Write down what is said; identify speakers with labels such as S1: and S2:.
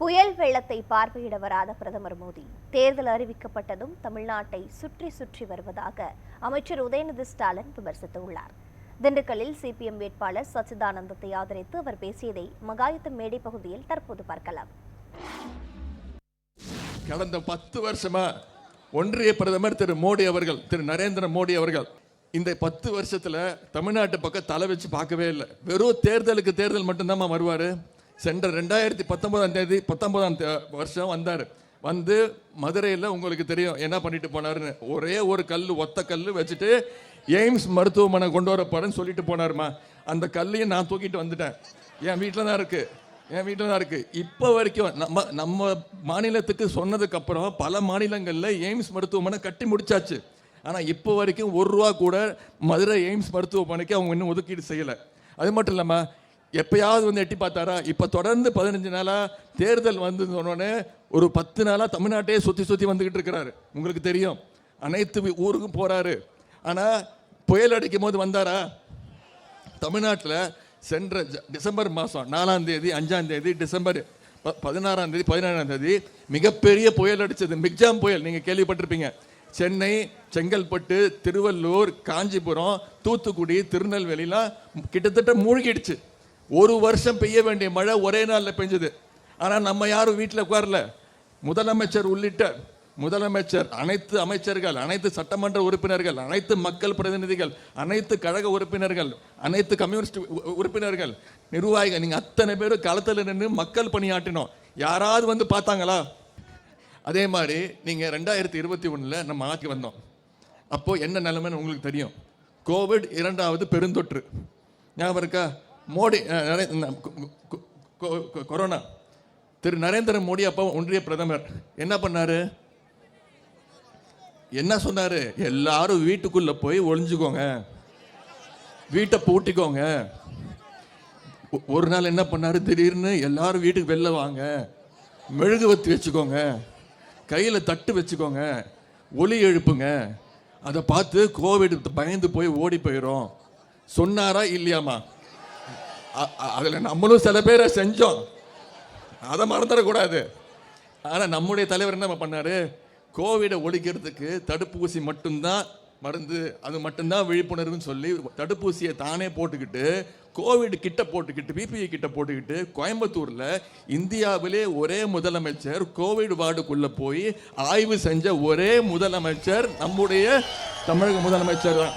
S1: புயல் வெள்ளத்தை பார்வையிட வராத பிரதமர் மோடி. தேர்தல் அறிவிக்கப்பட்டதும் தமிழ்நாட்டை சுற்றி சுற்றி வருவதாக அமைச்சர் உதயநிதி ஸ்டாலின் விமர்சித்துள்ளார். திண்டுக்கல்லில் சிபிஎம் வேட்பாளர் சச்சிதானந்தத்தை ஆதரித்து அவர் பேசியதை மகாயுத்தம் மேடை பகுதியில் தற்போது பார்க்கலாம்.
S2: கடந்த பத்து வருஷமா ஒன்றிய பிரதமர் திரு மோடி அவர்கள் திரு நரேந்திர மோடி அவர்கள் இந்த பத்து வருஷத்துல தமிழ்நாட்டு பக்கம் தலை வச்சு பார்க்கவே இல்லை. வெறும் தேர்தலுக்கு தேர்தல் மட்டும்தான் வருவாரு? சென்ற ரெண்டாயிரத்தி பத்தொன்பதாம் தேதி பத்தொன்பதாம் வருஷம் வந்தார். வந்து மதுரையில் உங்களுக்கு தெரியும் என்ன பண்ணிட்டு போனாருன்னு. ஒரே ஒரு கல் ஒத்த கல் வச்சுட்டு எய்ம்ஸ் மருத்துவமனை கொண்டு வர சொல்லிட்டு போனாருமா. அந்த கல்லையும் நான் தூக்கிட்டு வந்துட்டேன். என் வீட்டில் தான் இருக்கு. என் வீட்டில் தான் இருக்கு. இப்போ வரைக்கும் நம்ம நம்ம மாநிலத்துக்கு சொன்னதுக்கப்புறம் பல மாநிலங்களில் எய்ம்ஸ் மருத்துவமனை கட்டி முடிச்சாச்சு. ஆனால் இப்போ வரைக்கும் ஒரு ரூபா கூட மதுரை எய்ம்ஸ் மருத்துவமனைக்கு அவங்க இன்னும் ஒதுக்கீடு செய்யலை. அது மட்டும் இல்லாமல் எப்பயாவது வந்து எட்டி பார்த்தாரா? இப்போ தொடர்ந்து பதினஞ்சு நாளாக தேர்தல் வந்து சொன்னோடனே ஒரு பத்து நாளாக தமிழ்நாட்டையே சுற்றி சுற்றி வந்துக்கிட்டு இருக்கிறாரு. உங்களுக்கு தெரியும். அனைத்து ஊருக்கும் போகிறாரு ஆனால் புயல் அடிக்கும் போது வந்தாரா? தமிழ்நாட்டில் சென்ற ஜ- டிசம்பர் மாதம் நாலாம் தேதி அஞ்சாம் தேதி டிசம்பர் ப- பதினாறாம் தேதி பதினேழாம் தேதி மிகப்பெரிய புயல் அடிச்சது. மிக்ஜாம் புயல் நீங்கள் கேள்விப்பட்டிருப்பீங்க. சென்னை செங்கல்பட்டு திருவள்ளூர் காஞ்சிபுரம் தூத்துக்குடி திருநெல்வேலிலாம் கிட்டத்தட்ட மூழ்கிடுச்சு. ஒரு வருஷம் பெய்ய வேண்டிய மழை ஒரே நாளில் பெஞ்சது. ஆனால் நம்ம யாரும் வீட்டில் உட்காரல. முதலமைச்சர் உள்ளிட்ட முதலமைச்சர் அனைத்து அமைச்சர்கள் அனைத்து சட்டமன்ற உறுப்பினர்கள் அனைத்து மக்கள் பிரதிநிதிகள் அனைத்து கழக உறுப்பினர்கள் அனைத்து கம்யூனிஸ்ட் உ- உறுப்பினர்கள் நிர்வாகிகள் நீங்கள் அத்தனை பேரும் களத்தில் நின்று மக்கள் பணியாற்றினோம். யாராவது வந்து பார்த்தாங்களா? அதே மாதிரி நீங்கள் ரெண்டாயிரத்தி இருபத்தி ஒன்றில் நம்ம ஆட்சி வந்தோம். அப்போது என்ன நிலைமைன்னு உங்களுக்கு தெரியும். கோவிட் இரண்டாவது பெருந்தொற்று. ஞாபகம் இருக்கா? மோடி கொ- கொ- கொரோனா. திரு நரேந்திர மோடி அப்போ ஒன்றிய பிரதமர். என்ன பண்ணார்? என்ன சொன்னார்? எல்லாரும் வீட்டுக்குள்ளே போய் ஒளிஞ்சுக்கோங்க. வீட்டை பூட்டிக்கோங்க. ஒ- ஒரு நாள் என்ன பண்ணார்? திடீர்னு எல்லாரும் வீட்டுக்கு வெளில வாங்க. மெழுகுவத்தி வச்சுக்கோங்க. கையில் தட்டு வச்சுக்கோங்க. ஒலி எழுப்புங்க. அதை பார்த்து கோவிட் பயந்து போய் ஓடி போயிடும் சொன்னாரா இல்லையாமா அதில் நம்மளும் சில பேரை செஞ்சோம். அதை மறந்துடக்கூடாது. ஆனால் நம்முடைய தலைவர் என்ன பண்ணாரு? கோவிடை ஒழிக்கிறதுக்கு தடுப்பூசி மட்டும்தான் மருந்து அது மட்டும்தான் விழிப்புணர்வுன்னு சொல்லி தடுப்பூசியை தானே போட்டுக்கிட்டு கோவிட் கிட்ட போட்டுக்கிட்டு பிபிஐ கிட்ட போட்டுக்கிட்டு கோயம்புத்தூரில் இந்தியாவிலே ஒரே முதலமைச்சர் கோவிட் வார்டுக்குள்ளே போய் ஆய்வு செஞ்ச ஒரே முதலமைச்சர் நம்முடைய தமிழக முதலமைச்சர் தான்.